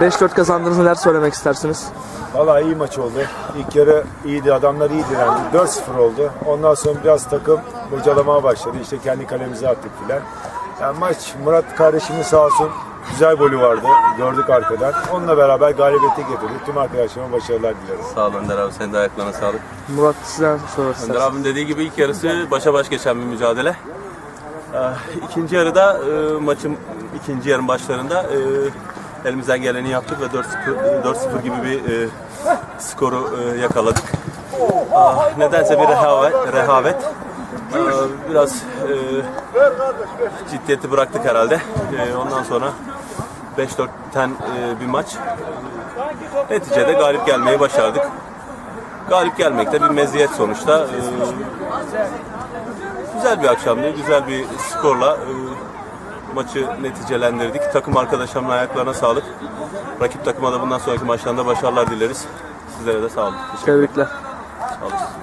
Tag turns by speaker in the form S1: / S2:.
S1: 5-4 kazandınız neler söylemek istersiniz?
S2: Valla iyi maç oldu. İlk yarı iyiydi, adamlar iyi direndi. 4-0 oldu. Ondan sonra biraz takım bocalamaya başladı. İşte kendi kalemize attık filan. Yani maç Murat kardeşimin sağ olsun güzel golü vardı. Gördük arkadan. Onunla beraber galibiyete getirdik. Tüm arkadaşlarıma başarılar dileriz.
S3: Sağ ol Önder abi senin de ayaklarına sağlık.
S1: Murat sizden sormak
S3: Önder
S1: istersiniz.
S3: abim dediği gibi ilk yarısı başa baş geçen bir mücadele. Ee, İkinci yarıda e, maçın ikinci yarım başlarında e, elimizden geleni yaptık ve 4-0 4-0 gibi bir e, skoru e, yakaladık. Aa, nedense bir rehavet, rehavet. Aa, biraz e, ciddiyeti bıraktık herhalde. E, ondan sonra 5-4'ten e, bir maç. Neticede galip gelmeyi başardık. Galip gelmek de bir meziyet sonuçta. Ee, güzel bir akşamdı, güzel bir skorla e, maçı neticelendirdik. Takım arkadaşlarımın ayaklarına sağlık. Rakip takıma da bundan sonraki maçlarında başarılar dileriz. Sizlere de sağ olun.
S1: Tebrikler.
S3: Sağ olun.